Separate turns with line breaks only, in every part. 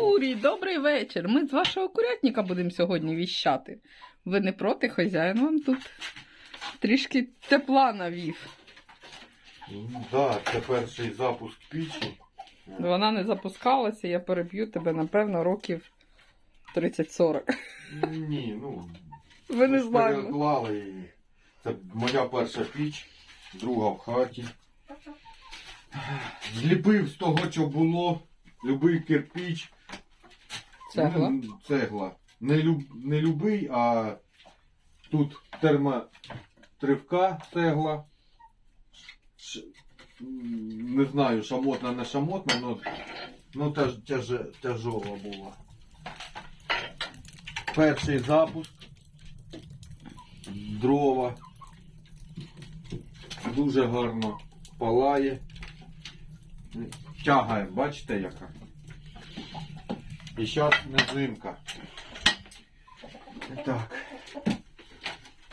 Курі, добрий вечір. Ми з вашого курятника будемо сьогодні віщати. Ви не проти, хазяїн вам тут трішки тепла навів.
Да, це перший запуск пічі.
Вона не запускалася, я переб'ю тебе, напевно, років 30-40.
Ні, ну.
Ви не знаєте.
переклали її. Це моя перша піч, друга в хаті. Зліпив з того, що було. Любий кирпіч.
Цегла.
Цегла. Не, люб, не любий, а тут термотривка цегла. Не знаю, шамотна, не шамотна, но, ну теж тяж, тяжова була. Перший запуск. Дрова. Дуже гарно палає. Тягає, бачите яка? І зараз незимка. Так.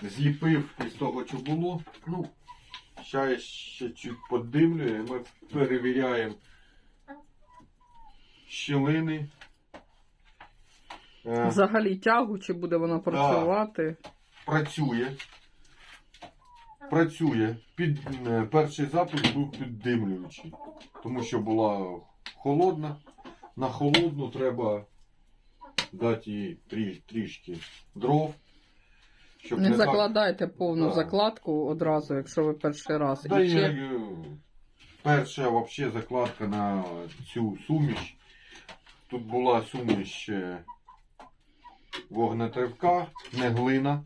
Зліпив із того, що було. Ну, зараз я ще чуть подимлюю, і ми перевіряємо щілини. Е,
Взагалі тягу, чи буде вона працювати.
працює. Працює. Під, е, перший запуск був піддимлюючий, тому що була холодна. На холодну треба дати їй трі, трішки дров. Щоб
Не
так-
закладайте повну
Да.
закладку одразу, якщо ви перший раз.
Да,
І ще
е, перша вообще закладка на цю суміш. Тут була суміш е, вогнетривка, не глина.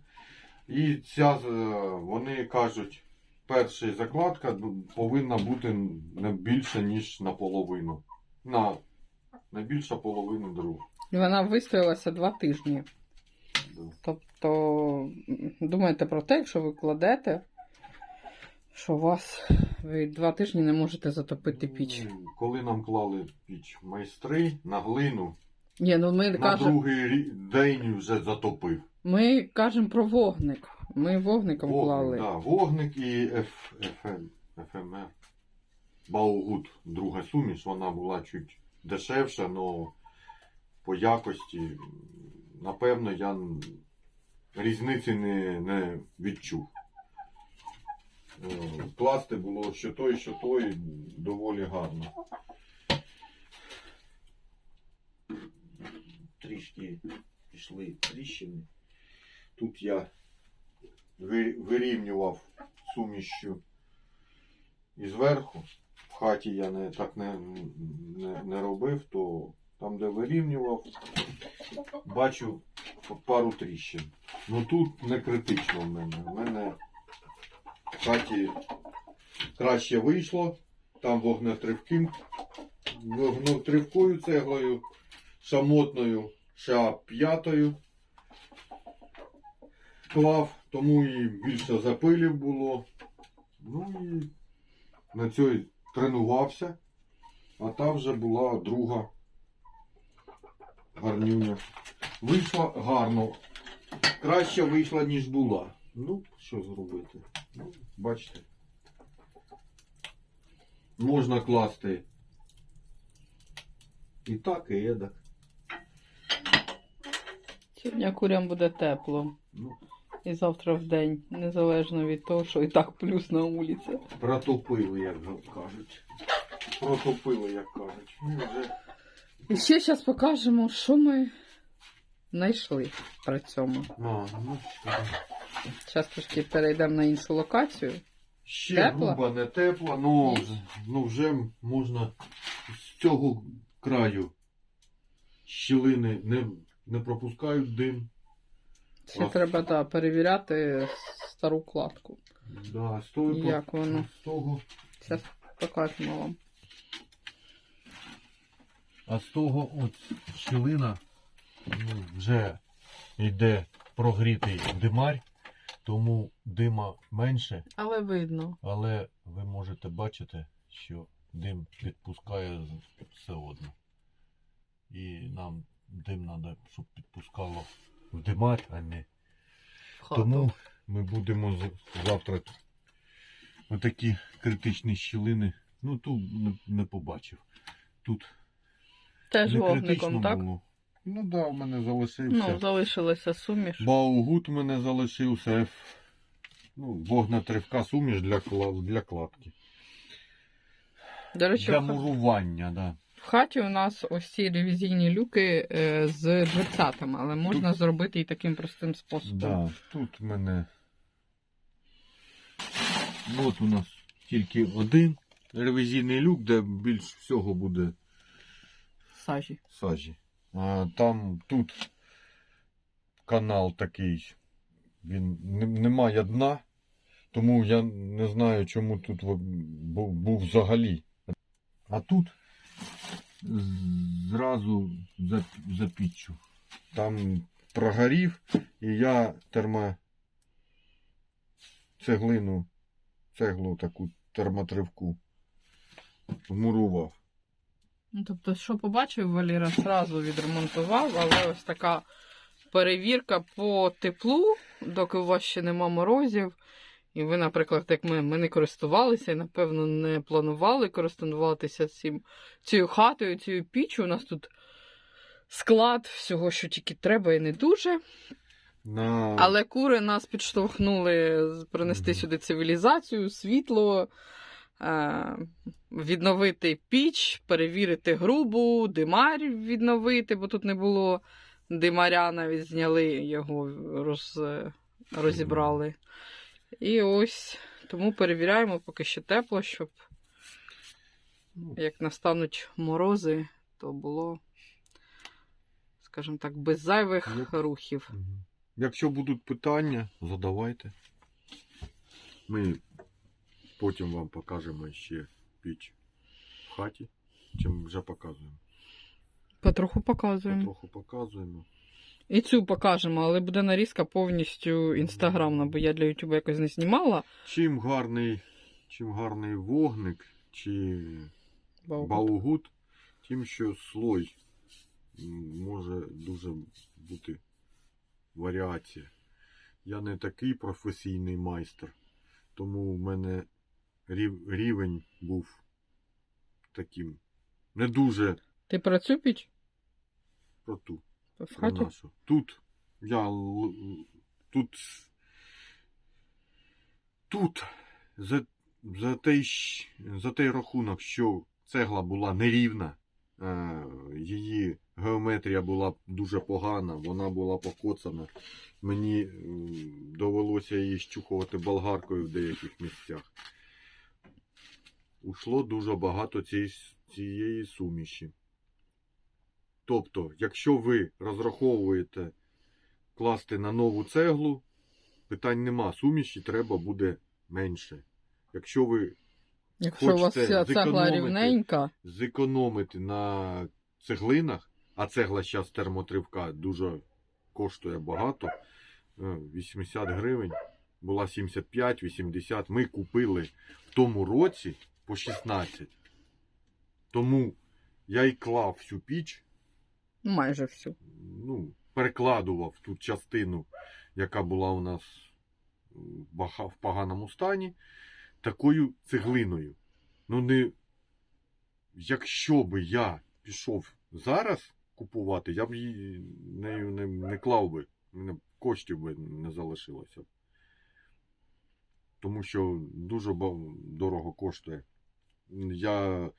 І ця, е, вони кажуть, перша закладка повинна бути не більше, ніж наполовину. На не більше половини дров.
вона вистоялася два тижні. Тобто м, думайте про те, якщо ви кладете, що у вас ви два тижні не можете затопити піч.
Ну, Коли нам клали піч майстри на глину,
Ні, ну ми
на
кажемо
другий день вже затопив.
ми кажем про вогник. Ми вогником клали.
да, вогник і FMR. Баугуд, друга суміш, вона була чуть дешевша, але по якості, напевно, я різниці не, не відчув. Е, Класти було що той, що той доволі гарно. Трішки пішли тріщини. Тут я вирівнював сумішю і зверху. В хаті я не, так не, не, не робив, то там, де вирівнював, бачу пару тріщин. Ну тут не критично в мене. У мене в хаті краще вийшло. Там вогнетривким, вогнетривкою цеглою, шамотною ша п'ятою клав, тому і більше запилів було. Ну і на цій тренувався, а та вже була друга гарнюня. Вийшла гарно. Краще вийшла, ніж була. Ну, що зробити? Ну, бачите. Можна класти і так, і едак.
Сьогодні курям буде тепло.
Ну,
І завтра в день, незалежно від того, що і так плюс на вулиці.
протопили, як кажуть. Протопили, як кажуть. Вже
І ще зараз покажемо, що ми знайшли при цьому.
А, ну, що.
Зараз трошки перейдемо на іншу локацію.
Ще
Тепло?
грубо, не тепло, ну, вже- ну вже можна з цього краю щілини не, не пропускають дим.
Ще
Ах.
треба да, перевіряти стару кладку.
Да, з того,
Як воно?
з того,
Зараз покажемо вам.
а з того от щілина ну, вже йде прогрітий димарь, тому дима менше.
Але видно.
Але ви можете бачити, що дим підпускає з- все одно. І нам дим треба, щоб підпускало в димар, а не.
В хату.
Тому ми будемо завтра отакі критичні щілини. Ну тут не, побачив. Тут
Теж
не
вогником,
критично
так?
було. Ну так, да, в мене залишився.
Ну, залишилася суміш.
Баугут у мене залишився. Ну, вогнетривка суміш для, для кладки.
До речі,
Для
в
мурування, да.
В хаті у нас ось ці ревізійні люки е, з дверцятами, але можна зробити і таким простим способом.
Да, тут в мене. От у нас тільки один ревізійний люк, де більш всього буде
Сажі.
сажі. А там тут канал такий. Він немає дна, тому я не знаю, чому тут був взагалі. А тут зразу за, за піччю. Там прогорів, і я термо цеглину, цеглу таку термотривку вмурував.
Ну, тобто, що побачив, Валіра зразу відремонтував, але ось така перевірка по теплу, доки у вас ще нема морозів. І ви, наприклад, як ми, ми не користувалися і, напевно, не планували користуватися цим, цією хатою, цією піччю. У нас тут склад всього, що тільки треба, і не дуже.
На...
Але кури нас підштовхнули принести
Мгм.
сюди цивілізацію, світло, е- відновити піч, перевірити грубу, димар відновити, бо тут не було димаря, навіть зняли його, роз, розібрали. І ось тому перевіряємо, поки ще тепло, щоб
Ну,
як настануть морози, то було, скажімо так, без зайвих
Як-
рухів.
Якщо будуть питання, задавайте. Ми потім вам покажемо ще піч в хаті, чим вже показуємо.
Потроху показуємо.
Потроху показуємо.
І цю покажемо, але буде нарізка повністю інстаграмна, бо я для Ютуба якось не знімала.
Чим гарний, чим гарний вогник чи
Бо...
баугут, тим, що слой може дуже бути варіація. Я не такий професійний майстер, тому в мене рів- рівень був таким. Не дуже
Ти про цю піч?
про ту.
В хаті?
нашу. Тут я тут тут за, за, той, за той рахунок, що цегла була нерівна, е, її геометрія була дуже погана, вона була покоцана. Мені м, довелося її щухувати болгаркою в деяких місцях. Ушло дуже багато цієї, цієї суміші. Тобто, якщо ви розраховуєте класти на нову цеглу, питань нема. Суміші треба буде менше. Якщо ви
Якщо у вас
хочете
вся цегла
зекономити.
рівненька,
зекономите на цеглинах, а цегла зараз термотривка дуже коштує багато, е, 80 гривень, була 75-80. Ми купили в тому році по 16. Тому я і клав всю піч
майже всю.
ну, перекладував ту частину, яка була у нас в поганому стані, такою цеглиною. Ну, не... Якщо би я пішов зараз купувати, я б її нею не, не клав би. Мене коштів би не залишилося. Тому що дуже дорого коштує. Я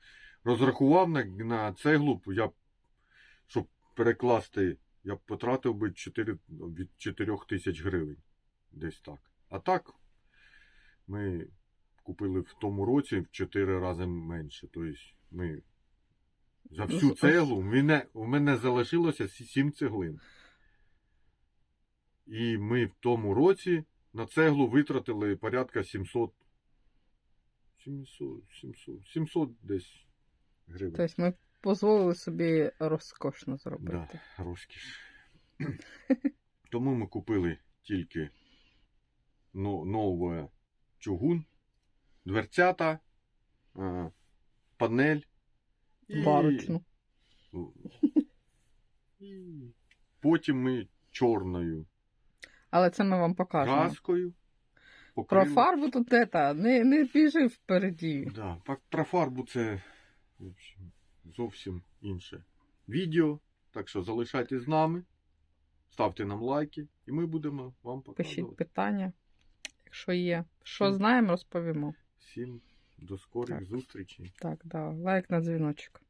розрахував на, на цеглу, я щоб перекласти, я б потратив би 4, від 4 тисяч гривень. Десь так. А так, ми купили в тому році в 4 рази менше. Тобто ми за всю цеглу в мене, в мене залишилося 7 цеглин. І ми в тому році на цеглу витратили порядка 700. 700, 700, 700 десь гривень.
Тобто ми дозволили собі розкошно зробити.
Да, розкіш. Тому ми купили тільки но- нове чугун, дверцята, е, панель. і-
Барочну.
Потім ми чорною
Але це ми вам покажемо.
краскою
Про фарбу тут ета, не, не біжи впереді.
Да, про фарбу це зовсім інше. відео. Так що залишайтесь з нами, ставте нам лайки, і ми будемо вам
Пишіть
показувати.
питання, якщо є. Що
Всім-
знаємо, розповімо.
Всім до скорих
Так.
зустрічей.
Так, да, лайк на дзвіночок.